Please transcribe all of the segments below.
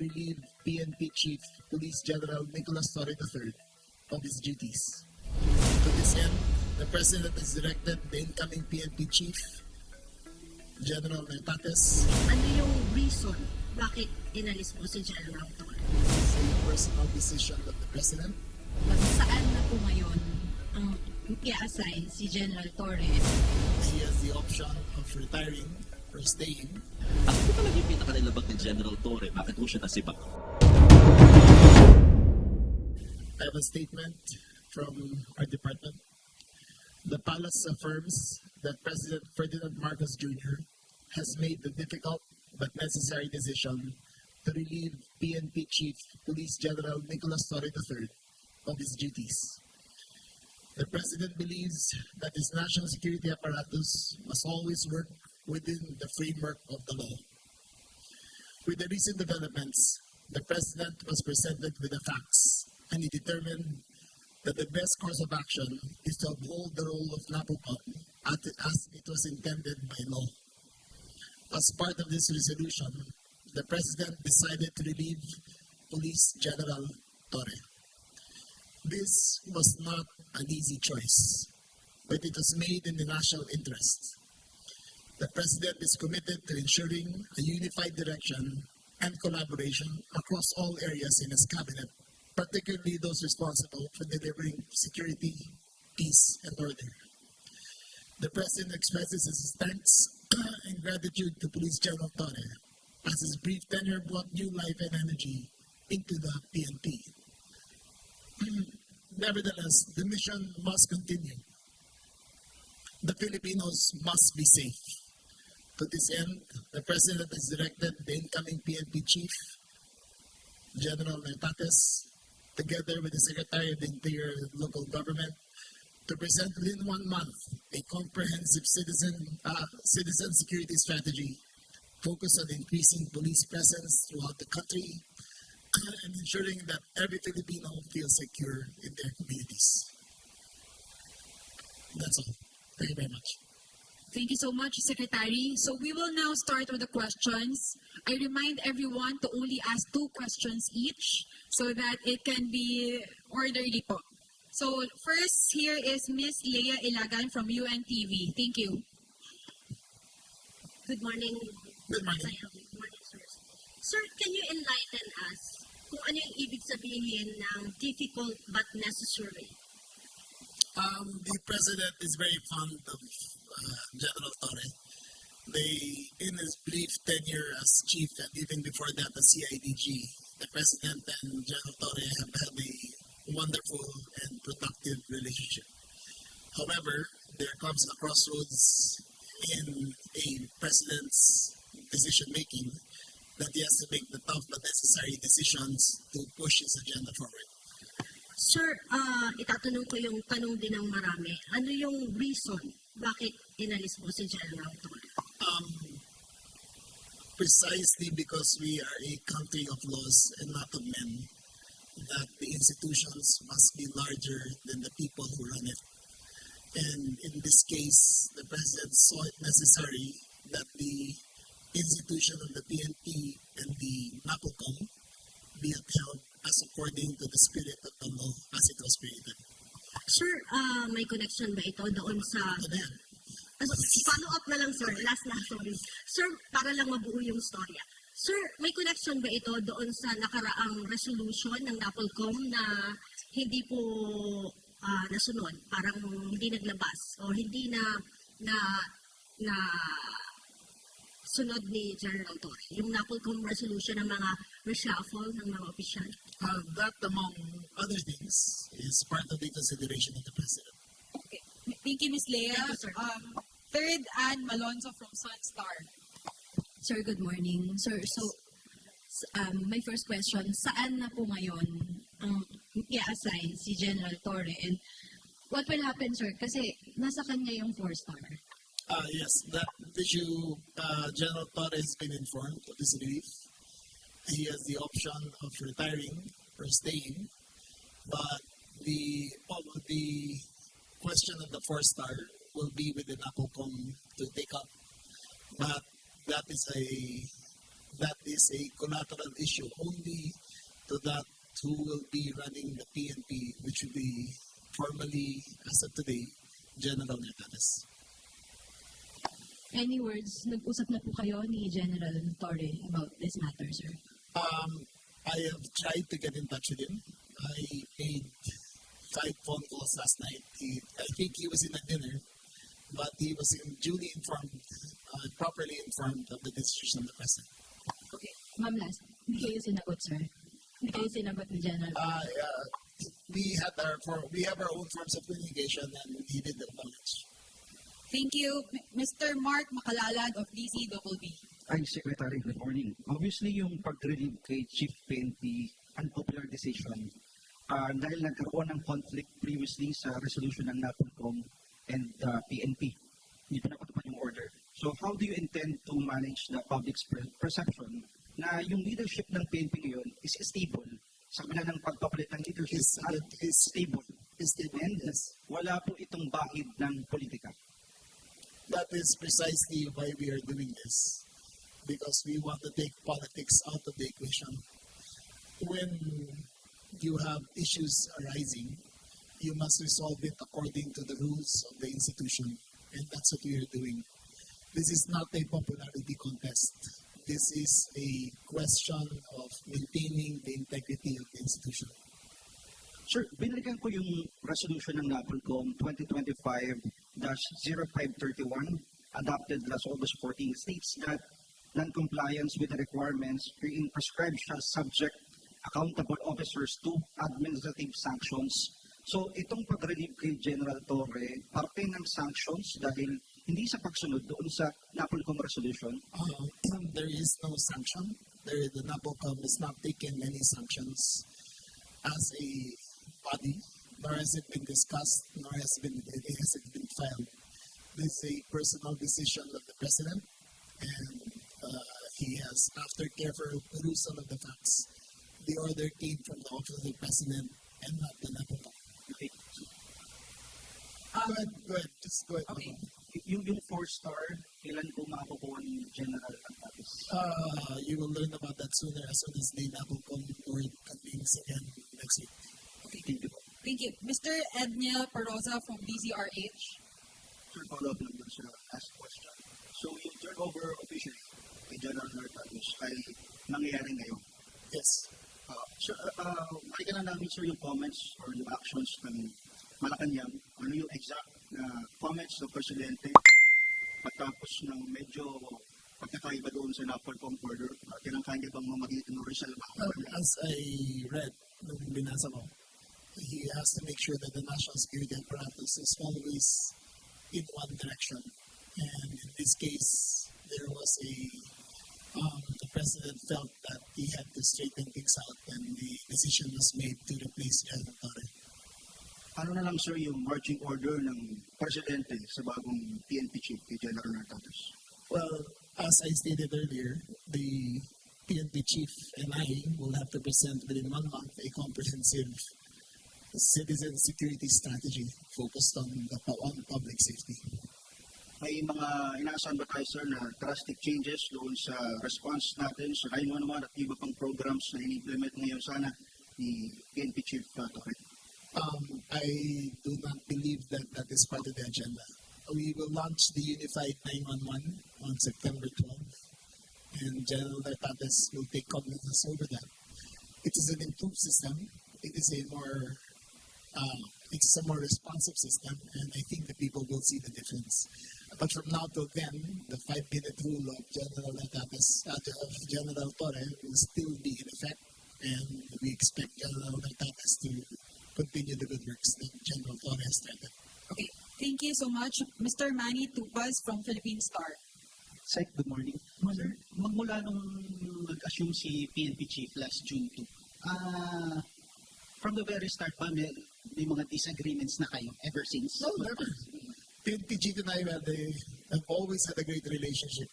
relieve PNP Chief Police General Nicholas Torre III of his duties. To this end, the President has directed the incoming PNP Chief, General Nartates, Ano yung reason bakit inalis mo si General Torre? It's a personal decision of the President. Saan na po ngayon ang i-assign si General Torre? He has the option of retiring Ano po talaga yung pinakanilabag ni General Torre? Bakit siya? I have a statement from our department. The palace affirms that President Ferdinand Marcos Jr. has made the difficult but necessary decision to relieve PNP Chief Police General Nicholas Torre III of his duties. The President believes that his national security apparatus must always work within the framework of the law. With the recent developments, the President was presented with the facts and he determined that the best course of action is to uphold the role of NAPOCOM as it was intended by law. As part of this resolution, the President decided to relieve Police General Torre. This was not an easy choice, but it was made in the national interest. The President is committed to ensuring a unified direction and collaboration across all areas in his cabinet, particularly those responsible for delivering security, peace, and order. The President expresses his thanks and gratitude to Police General Torre as his brief tenure brought new life and energy into the PNP. Nevertheless, the mission must continue. The Filipinos must be safe. To this end, the President has directed the incoming PNP Chief, General Nartates, together with the Secretary of the Interior and Local Government, to present within one month a comprehensive citizen uh, citizen security strategy focused on increasing police presence throughout the country and ensuring that every Filipino feels secure in their communities. That's all. Thank you very much. Thank you so much, Secretary. So we will now start with the questions. I remind everyone to only ask two questions each so that it can be orderly po. So first here is Miss Leah Ilagan from UNTV. Thank you. Good morning. Good morning. Sir. Good morning, sir. Sir, can you enlighten us kung ano yung ibig sabihin ng difficult but necessary? Um, the president is very fond of General Torre. They, in his brief tenure as chief and even before that as CIDG, the president and General Torre have had a wonderful and productive relationship. However, there comes a crossroads in a president's decision making that he has to make the tough but necessary decisions to push his agenda forward. Sir, ah, itatanong ko yung tanong din ng marami. Ano yung reason bakit inalis mo si General? Um, precisely because we are a country of laws and not of men, that the institutions must be larger than the people who run it. And in this case, the president saw it necessary that the institution of the PNP and the NAPOCOM be upheld as according to the spirit of the law as it. Ah, may connection ba ito doon sa... Follow up na lang, sir. Last na, sorry. Sir, para lang mabuo yung storya. Sir, may connection ba ito doon sa nakaraang resolution ng NAPOLCOM na hindi po ah, nasunod? Parang hindi naglabas o hindi na na na sunod ni General Torre. Yung NAPOLCOM resolution ng mga reshuffle ng mga opisyal. Uh, that, among other things, is part of the consideration of the president. Okay. Thank you, Ms. Leah. Thank you. Um, third, Anne Malonzo from Sunstar. Sir, good morning. Sir, so um, my first question, saan na po ngayon ang i-assign si General Torre? And what will happen, sir? Kasi nasa kanya yung four-star. Uh, yes, that issue, uh, General Torre has been informed of his relief. He has the option of retiring or staying, but the of the question of the four star will be within APOCOM to take up. But that is a that is a collateral issue only to that who will be running the PNP, which will be formally, as of today, General Hernandez. Any words, nag-usap na po kayo ni General Torre about this matter, sir? Um, I have tried to get in touch with him. I made five phone calls last night. He, I think he was in a dinner, but he was in, duly informed, uh, properly informed of the decision of the president. Okay. Ma'am last, hindi kayo sinagot, sir? Hindi kayo sinagot ni General Uh, uh, we had our for, we have our own forms of communication, and he did acknowledge. Thank you, M- Mr. Mark Makalalad of DCWB. Ay, Secretary, good morning. Obviously, yung pag-relieve kay Chief PNP, unpopular decision, ah dahil nagkaroon ng conflict previously sa resolution ng NAPOLCOM and uh, PNP. Hindi pa napatupad yung order. So, how do you intend to manage the public's per- perception na yung leadership ng PNP ngayon is stable sa kabila ng pagpapalit ng leadership Is at is stable. is the And yes. wala po itong bahid ng politika. That is precisely why we are doing this. Because we want to take politics out of the equation. When you have issues arising, you must resolve it according to the rules of the institution. And that's what we are doing. This is not a popularity contest. This is a question of maintaining the integrity of the institution. Sir, binalikan ko yung resolution ng NAPOLCOM 2025-0531 adopted last August 14 states that non-compliance with the requirements herein prescribed shall subject accountable officers to administrative sanctions. So itong pag-relieve kay General Torre, parte ng sanctions dahil hindi sa pagsunod doon sa NAPOLCOM resolution. Uh, there is no sanction. There, the NAPOCOM has not taken any sanctions as a body, nor has it been discussed, nor has, been, has it been filed. This is a personal decision of the president, and uh, he has, after careful perusal of the facts, the order came from the office of the president and not the NAPOCOM. Okay. Go ahead, go ahead, just go ahead. Okay. Y- Yung, yung four-star, kailan po makukuha ni General Antares? Uh, you will learn about that sooner as soon as the NAPOCOM board convenes again next week. Okay, thank you. Thank you. Mr. Edniel Perosa from DZRH. Sir, follow up lang dun sa last question. So, yung turnover officially kay General Nartagus ay nangyayari ngayon. Yes. Uh, sir, uh, uh, makikita na namin sir yung comments or yung actions ng Malacanang. Ano yung exact na comments ng Presidente patapos ng medyo pagkakaiba doon sa NAPOLCOM order. Uh, tinangkanya bang mamagitan ng Rizal Um, as I read nung binasa ko, he has to make sure that the national security apparatus is always in one direction. And in this case, there was a, um, the president felt that he had to straighten things out and the decision was made to replace General Torre. Ano na lang sir yung marching order ng Presidente sa bagong PNP chief kay General Nartagus? Well, as I stated earlier, the PNP chief and I will have to present within one month a comprehensive citizen security strategy focused on the on public safety. May mga inaasahan ba tayo sir na drastic changes doon sa response natin sa 911 at iba pang programs na in-implement ngayon sana ni PNP Chief uh? Um, I do not believe that that is part of the agenda. We will launch the Unified 911 on September 12th, and General Nartates will take cognizance over that. It is an improved system. It is a more uh, it's a more responsive system, and I think the people will see the difference. But from now till then, the five-minute rule of General Nartates, uh, of General Torre will still be in effect, and we expect General Nartates to continue the good works that General Torre has started. Okay. Thank you so much. Mr. Manny Tupas from Philippine Star. Sec, good morning. Sir, magmula nung nag-assume si PNP Chief last June 2, ah, from the very start pa, may, may mga disagreements na kayo ever since? No, never. PNPG and I have always had a great relationship.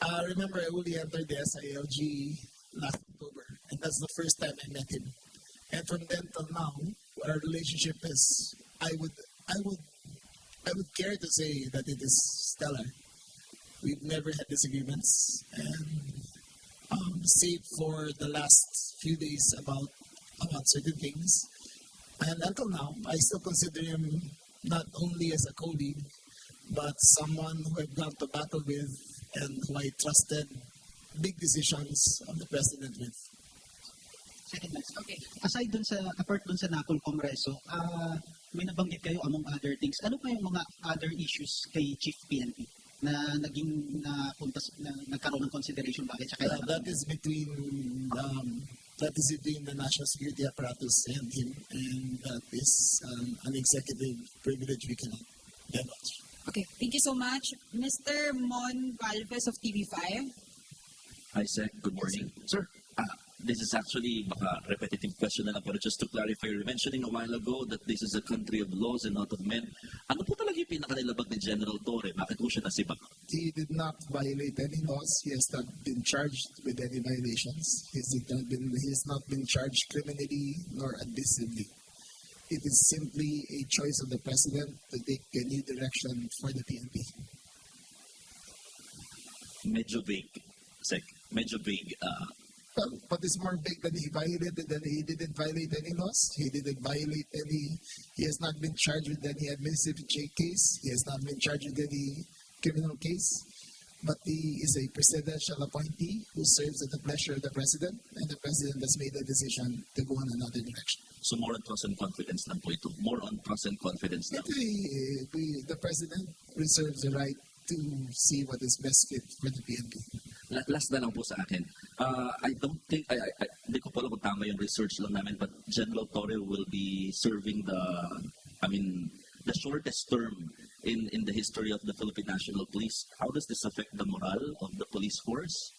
Uh, remember, I only entered the SILG last October, and that's the first time I met him. And from then till now, our relationship is, I would, I would, I would care to say that it is stellar. We've never had disagreements, and um, save for the last few days about about certain things. And until now, I still consider him not only as a colleague, but someone who I've gone to battle with and who I trusted big decisions of the president with. Second last. Okay. Aside dun sa, apart dun sa Napol Congreso, ah, may nabanggit kayo among other things. Ano pa yung mga other issues kay Chief PNP na naging na, puntas, na nagkaroon ng consideration bakit siya Uh, that is between um, that is between the national security apparatus and him, and that is um, an executive privilege we cannot divulge. Okay, thank you so much. Mr. Mon Valves of TV5. Hi, Sec. Good morning. Sir, ah, this is actually baka repetitive question na lang, pero just to clarify, you were mentioning a while ago that this is a country of laws and not of men. Ano po talaga yung pinakanilabag ni General Torre? Bakit po siya nasibak? He did not violate any laws. He has not been charged with any violations. He has not been he has not been charged criminally nor admissively. It is simply a choice of the president to take a new direction for the PNP. Medyo vague, Sec. Medyo vague. ah, Well, what is more big than he violated than he didn't violate any laws. He didn't violate any. He has not been charged with any administrative case. He has not been charged with any criminal case. But he is a presidential appointee who serves at the pleasure of the president, and the president has made a decision to go in another direction. so more on trust and confidence lang po ito. More on trust and confidence lang. But we, eh, we, eh, the president reserves the right to see what is best fit for the PNP. La- last na lang po sa akin. Uh, I don't think, I, I, I, hindi ko alam kung tama yung research lang namin, but General Torre will be serving the, I mean, the shortest term in, in the history of the Philippine National Police. How does this affect the morale of the police force?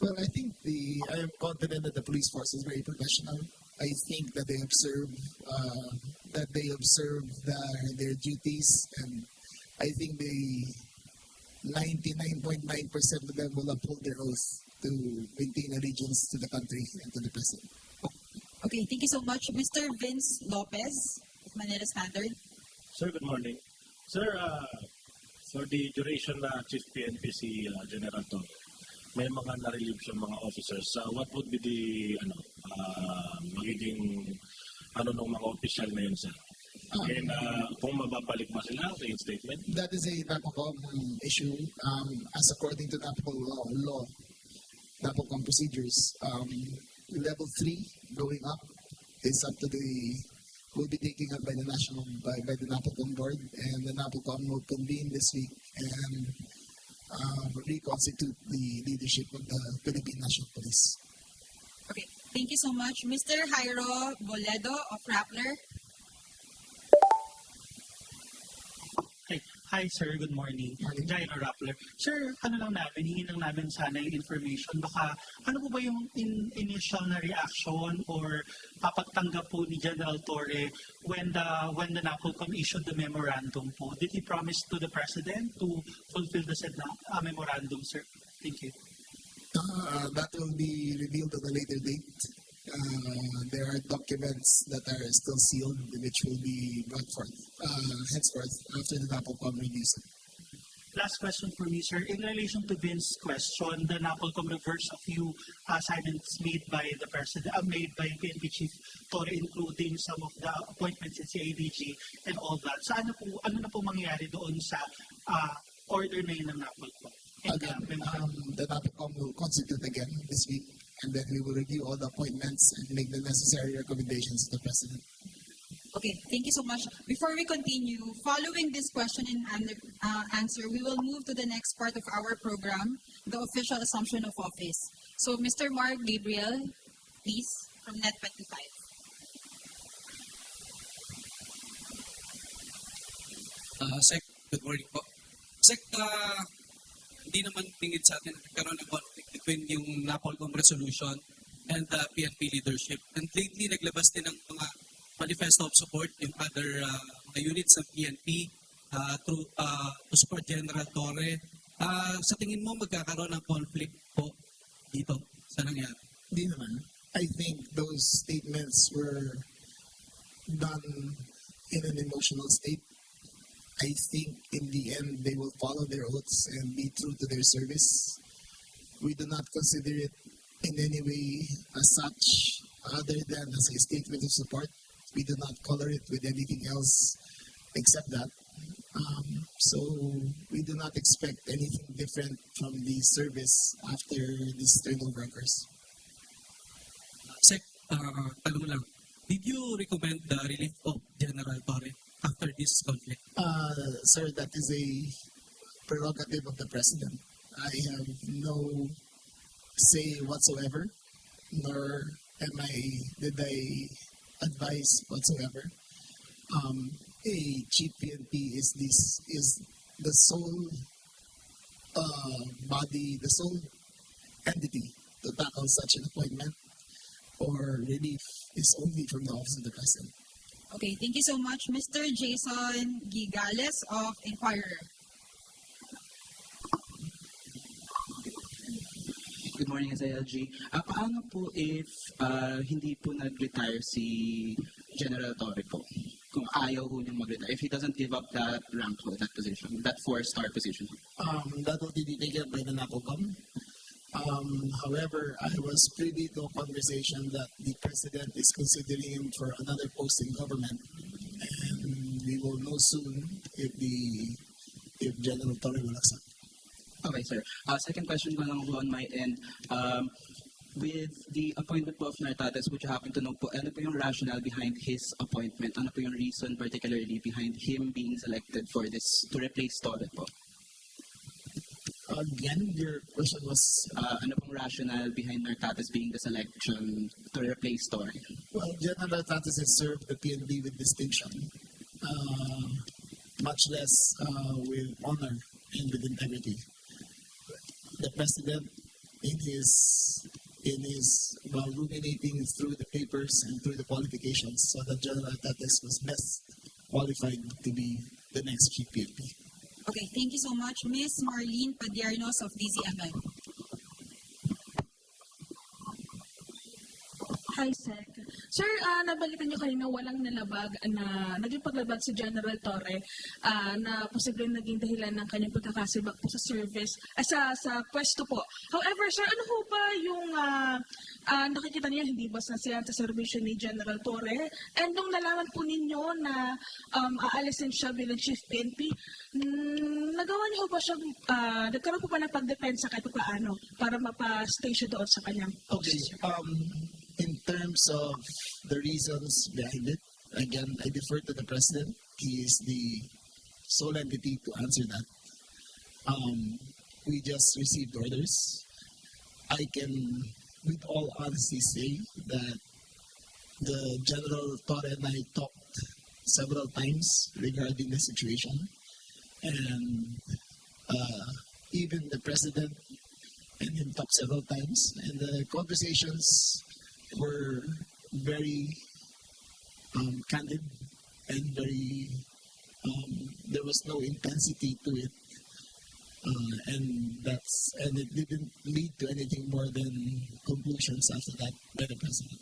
Well, I think the I am confident that the police force is very professional. I think that they observe uh, that they observe their their duties, and I think they ninety nine point nine percent of them will uphold their oath to maintain allegiance to the country and to the president. Okay, thank you so much. Mr. Vince Lopez Manila Standard. Sir, good morning. Sir, uh, for the duration na Chief PNP si uh, General Torre, may mga na-relieve siyang mga officers. Uh, what would be the ano, uh, magiging ano ng mga official na yun, sir? And uh, kung mababalik ba sila sa statement? That is a NAPOCOM issue. Um, as according to NAPOCOM law, law NAPOCOM procedures, um, level three going up is up to the will be taken up by the national by, by the NAPOCOM board, and the NAPOCOM will convene this week and uh, reconstitute the leadership of the Philippine National Police. Okay, thank you so much. Mr. Jairo Boledo of Rappler. Hi, sir, good morning. Morning. Jairo Rappler. Sir, ano lang namin, hingin lang namin sana yung information. Baka, ano po ba yung in, initial na reaction or papagtanggap po ni General Torre when the when the NAPOLCOM issued the memorandum po? Did he promise to the President to fulfill the said uh, memorandum, sir? Thank you. Uh, that will be revealed at a later date. Uh, there are documents that are still sealed, which will be brought forth uh, henceforth after the NAPOCOM reviews. Last question for me, sir. In relation to Vince's question, the NAPOLCOM reversed a few assignments made by the president, uh, made by PNP Chief Torre, including some of the appointments in CADG and all that. So ano po, ano na po mangyayari doon sa uh, order na yun ng NAPOLCOM? And, Again, uh, um, the NAPOCOM will constitute again this week, and then we will review all the appointments and make the necessary recommendations to the president. Okay, thank you so much. Before we continue, following this question and uh, answer, we will move to the next part of our program, the official assumption of office. So, Mr. Mark Gabriel, please, from Net25. Ah, Sec, good morning po. Sec, ah, hindi naman tingin sa atin nagkaroon ng conflict between yung NAPOLCOM resolution and the PNP leadership. And lately, naglabas din ng mga manifesto of support yung other ah, mga units ng PNP ah, through, ah, to support General Torre. Ah, sa tingin mo, magkakaroon ng conflict po dito sa nangyari? Hindi naman. I think those statements were done in an emotional state. I think in the end they will follow their oaths and be true to their service. We do not consider it in any way as such other than as a statement of support. We do not color it with anything else except that. Um, so we do not expect anything different from the service after this turnover occurs. Sec, uh, lang. Did you recommend the relief of General Torre after this conflict? Uh, sir, that is a prerogative of the president. I have no say whatsoever, nor am I did I advise whatsoever. Um, a chief PNP is this is the sole uh, body, the sole entity to tackle such an appointment or relief is only from the office of the president. Okay, thank you so much, Mr. Jason Gigales of Inquirer. Good morning, SILG. Ah, paano po if ah, hindi po nag-retire si General Torre po? Kung ayaw po niyang mag-retire. If he doesn't give up that rank po, that position, that four-star position. um, that will be taken by the NAPOCOM. Um, however, I was privy to a conversation that the president is considering him for another post in government, and we will know soon if the if General Torre will accept. Okay, sir. Uh, second question ko on my end. Um, with the appointment po of Nartates, would you happen to know po, ano po yung rationale behind his appointment? Ano po yung reason particularly behind him being selected for this, to replace Torre po? Again, your question was Uh, ano pong rationale behind Nartates being the selection to replace Torre? well, General Tatis has served the PNP with distinction, uh, much less uh, with honor and with integrity. The president, in his in his while ruminating through the papers and through the qualifications, saw that General Tatis was best qualified to be the next PNP. Okay, thank you so much, Miss Marlene Padiernos of DZMM. Hi, Sec. Sir, ah nabalikan niyo kanina walang nalabag na naging paglabag si General Torre ah, na posibleng naging dahilan ng kanyang pagkakasibak po sa service, ah, sa, sa pwesto po. However, sir, ano ho ba yung ah, ah, nakikita niya hindi ba sa siya sa servisyo ni General Torre? And nung nalaman po ninyo na um, aalisin siya bilang Chief PNP, mm, nagawa niyo ba siya, ah, nagkaroon po ba ng pagdepensa kahit pa paano para mapa-stay siya doon sa kanyang Okay. Um, in terms of the reasons behind it, again, I defer to the president. He is the sole entity to answer that. Um, we just received orders. I can, with all honesty, say that the General Torre and I talked several times regarding the situation, and uh, even the president and him talked several times, and the conversations were very um, candid and very. Um, there was no intensity to it, uh, and that's and it didn't lead to anything more than conclusions after that by the president.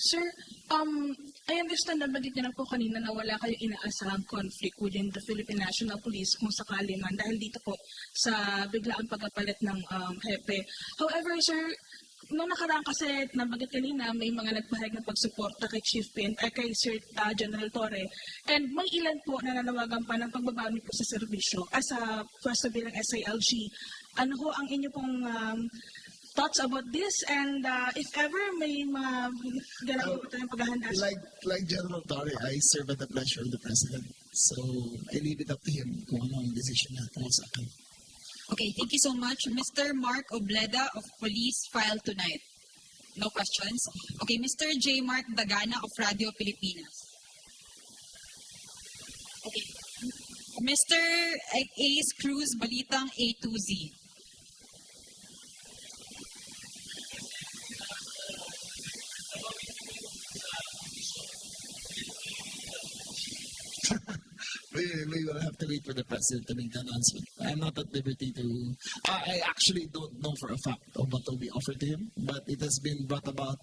Sir, um, I understand na bagit niyo kanina na wala kayong inaasahang conflict within the Philippine National Police kung sakali man dahil dito po sa biglaang pagkapalit ng um, hepe. However, sir, nung nakaraan kasi nabanggit kanina may mga nagpahayag ng pagsuporta kay Chief Pin, ay kay Sir uh, General Torre. And may ilan po na nanawagan pa ng pagbabami po sa serbisyo as a pwesto bilang SILG. Ano ho ang inyo pong um, thoughts about this and uh, if ever may mga ganap po tayong paghahanda sa Like like General Torre, I serve at the pleasure of the president, so I leave it up to him kung ano ang decision tungkol sa akin. Okay, thank you so much. Mr. Mark Obleda of Police File Tonight. No questions. Okay, Mr. J. Mark Dagana of Radio Pilipinas. Okay. Mr. Ace Cruz Balitang A2Z. We, will have to wait for the president to make that announcement. I'm not at liberty to. I, I actually don't know for a fact of what will be offered to him, but it has been brought about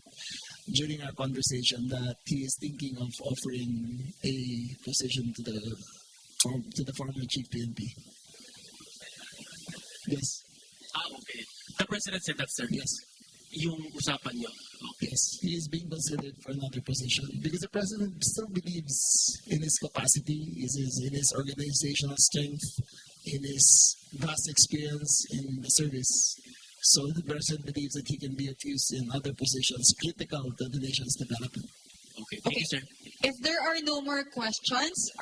during our conversation that he is thinking of offering a position to the to the former chief PNP. Yes. Ah, okay. The President said that, sir. Yes. Yung usapan nyo. Yes, he is being considered for another position because the president still believes in his capacity, is his, in his organizational strength, in his vast experience in the service. So the president believes that he can be of use in other positions critical to the nation's development. Okay, thank you, sir. If there are no more questions,